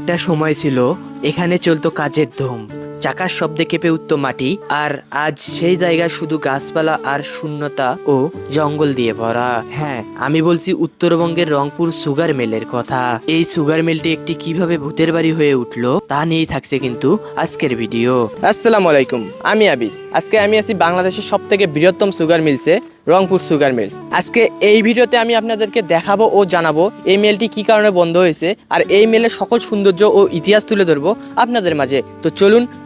একটা সময় ছিল এখানে চলতো কাজের ধুম। চাকার শব্দে কেঁপে উঠত মাটি আর আজ সেই জায়গা শুধু গাছপালা আর শূন্যতা ও জঙ্গল দিয়ে ভরা। হ্যাঁ। আমি বলছি উত্তরবঙ্গের রংপুর সুগার মিলের কথা। এই সুগার মিলটি একটি কীভাবে ভূতের বাড়ি হয়ে উঠল তা নিয়েই থাকছে কিন্তু আজকের ভিডিও। আসসালামু আলাইকুম আমি আবির। আজকে আমি আছি বাংলাদেশের সব থেকে বৃহত্তম সুগার মিলসে রংপুর সুগার মিলস। আজকে এই ভিডিওতে আমি আপনাদেরকে দেখাবো ও জানাব এই মেলটি কি কারণে বন্ধ হয়েছে আর এই মেলের সকল সৌন্দর্য ও ইতিহাস তুলে ধরবো আপনাদের মাঝে। তো চলুন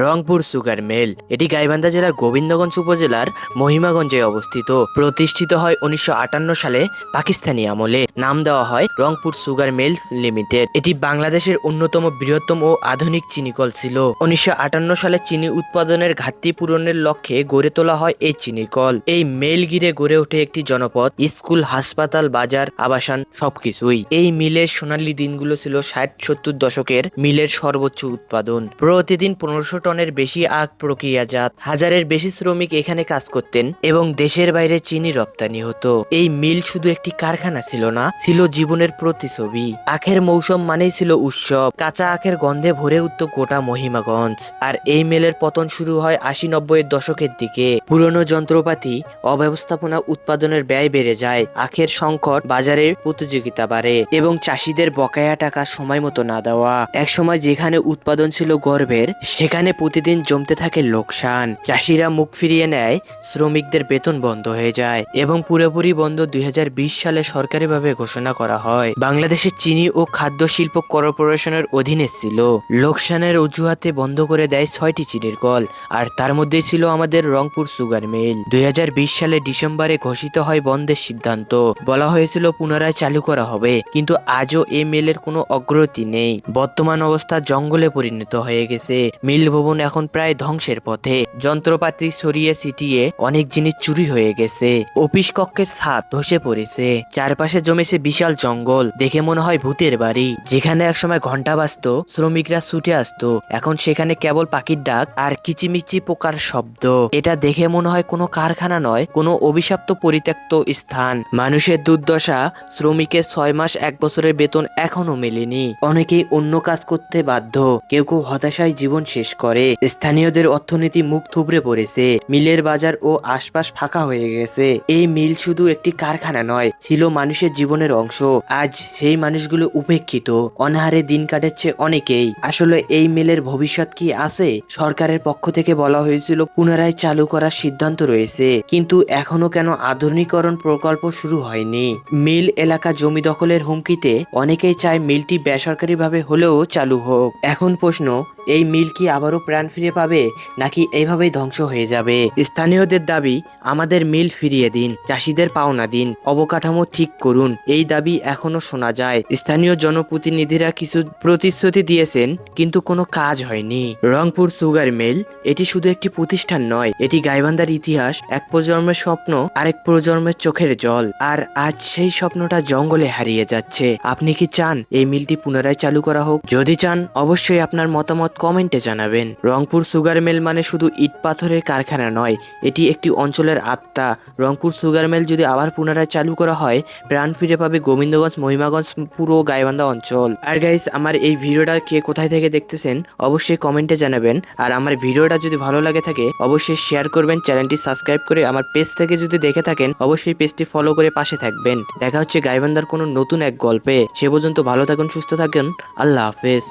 Rangpur sugar mill. এটি গাইবান্ধা জেলার গোবিন্দগঞ্জ উপজেলার মহিমাগঞ্জে অবস্থিত। প্রতিষ্ঠিত হয় উনিশশো আটান্ন সালে পাকিস্তানি আমলে। নাম দেওয়া হয় রংপুর সুগার মিলস লিমিটেড। এটি বাংলাদেশের অন্যতম বৃহত্তম ও আধুনিক চিনিকল ছিল। উনিশশো আটান্ন সালে চিনি উৎপাদনের ঘাটতি পূরণের লক্ষ্যে গড়ে তোলা হয় এই চিনিকল। এই মেল গিরে গড়ে ওঠে একটি জনপদ, স্কুল, হাসপাতাল, বাজার, আবাসন সবকিছুই। এই মিলের সোনালী দিনগুলো ছিল ষাট সত্তর দশকের মিলের সর্বোচ্চ উৎপাদন। প্রতিদিন পনেরোশো টনের বেশি আখ প্রক্রিয়াজাত। হাজারের বেশি শ্রমিক এখানে কাজ করতেন এবং দেশের বাইরে চিনি রপ্তানি হতো। এই মিল শুধু একটি কারখানা ছিল না, ছিল জীবনের প্রতিছবি আখের মৌসুম মানেই ছিল উৎসব। কাঁচা আখের গন্ধে ভরে উঠত গোটা মহিমাগঞ্জ। আর এই মেলের পতন শুরু হয় আশি নব্বইয়ের দশকের দিকে। পুরনো যন্ত্রপাতি, অব্যবস্থাপনা উৎপাদনের ব্যয় বেড়ে যায়, আখের সংকট বাজারে প্রতিযোগিতা বাড়ে এবং চাষিদের বকেয়া টাকা সময় মতো না দেওয়া। একসময় যেখানে উৎপাদন ছিল গর্বের, সেখানে প্রতিদিন জমতে থাকে লোকসান। চাষিরা মুখ ফিরিয়ে নেয়, শ্রমিকদের বেতন বন্ধ হয়ে যায় এবং পুরোপুরি বন্ধ দুই সালে সরকারিভাবে ঘোষণা করা হয়। বাংলাদেশের চিনি ও খাদ্য শিল্প কর্পোরেশনের অধীনে ছিল। লোকসানের অজুহাতে বন্ধ করে দেয় ছয়টি চিনির কল, আর তার মধ্যে ছিল আমাদের রংপুর সুগার মিল। দুই হাজার বিশ সালে ডিসেম্বরে ঘোষিত হয় বন্ধের সিদ্ধান্ত। বলা হয়েছিল পুনরায় চালু করা হবে, কিন্তু আজও এই মিলের কোনো অগ্রগতি নেই। বর্তমান অবস্থা জঙ্গলে পরিণত হয়ে গেছে। মিল ভবন এখন প্রায় ধ্বংসের পথে। যন্ত্রপাতি ছড়িয়ে ছিটিয়ে অনেক জিনিস চুরি হয়ে গেছে। অফিস কক্ষের ছাদ ধসে পড়েছে। চারপাশে জমেছে বিশাল জঙ্গল। দেখে মনে হয় ভূতের বাড়ি। যেখানে একসময় ঘণ্টা বাজতো, শ্রমিকরা ছুটে আসতো। এখন সেখানে কেবল পাখির ডাক আর কিচিমিচি পোকার শব্দ। এটা দেখে মনে হয় কোনো কারখানা নয়, কোনো অভিশপ্ত পরিত্যক্ত স্থান। মানুষের দুর্দশা শ্রমিকের ছয় মাস এক বছরের বেতন এখনও মেলেনি। অনেকেই অন্য কাজ করতে বাধ্য। কেউ কেউ হতাশায় জীবন শেষ করে। স্থানীয়দের অর্থনীতি মুখ থুবড়ে পড়েছে। মিলের বাজার ও আশপাশ ফাঁকা হয়ে গেছে। এই মিল শুধু একটি কারখানা নয়, ছিল মানুষের জীবনের অংশ। আজ সেই মানুষগুলো উপেক্ষিত। অনাহারে দিন কাটাচ্ছে অনেকেই। আসলে এই মিলের ভবিষ্যৎ কি আছে? সরকারের পক্ষ থেকে বলা হয়েছিল, পুনরায় চালু করার সিদ্ধান্ত রয়েছে। কিন্তু এখনও কেন আধুনিকরণ প্রকল্প শুরু হয়নি? মিল এলাকা জমি দখলের হুমকিতে অনেকেই চায় মিলটি বেসরকারিভাবে হলেও চালু হোক। এখন প্রশ্ন এই মিল কি আবারও প্রাণ ফিরে পাবে নাকি এইভাবেই ধ্বংস হয়ে যাবে? স্থানীয়দের দাবি, আমাদের মিল ফিরিয়ে দিন, চাষিদের পাওনা দিন, অবকাঠামো ঠিক করুন, এই দাবি এখনও শোনা যায়। স্থানীয় জনপ্রতিনিধিরা কিছু প্রতিশ্রুতি দিয়েছেন, কিন্তু কোনো কাজ হয়নি। রংপুর সুগার মিল, এটি শুধু একটি প্রতিষ্ঠান নয়, এটি গাইবান্ধার ইতিহাস, এক প্রজন্মের স্বপ্ন, আরেক প্রজন্মের চোখের জল। আর আজ সেই স্বপ্নটা জঙ্গলে হারিয়ে যাচ্ছে। আপনি কি চান এই মিলটি পুনরায় চালু করা হোক? যদি চান, অবশ্যই আপনার মতামত কমেন্টে জানাবেন, রংপুর সুগার মিল মানে শুধু ইট পাথরের কারখানা নয়, এটি একটি অঞ্চলের আত্মা। রংপুর সুগার মিল যদি আবার পুনরায় চালু করা হয়, প্রাণ ফিরে পাবে গোবিন্দগঞ্জ, মহিমাগঞ্জ, পুরো গাইবান্ধা অঞ্চল। আর গাইস আমার এই ভিডিওটা কে কোথায় থেকে দেখতেছেন, অবশ্যই কমেন্টে জানাবেন। আর আমার ভিডিওটা যদি ভালো লাগে থাকে, অবশ্যই শেয়ার করবেন চ্যানেলটি সাবস্ক্রাইব করে আমার পেজ থেকে যদি দেখে থাকেন, অবশ্যই পেজটি ফলো করে পাশে থাকবেন। দেখা হচ্ছে গাইবান্ধার কোনো নতুন এক গল্পে। সে পর্যন্ত ভালো থাকুন, সুস্থ থাকুন, আল্লাহ হাফেজ।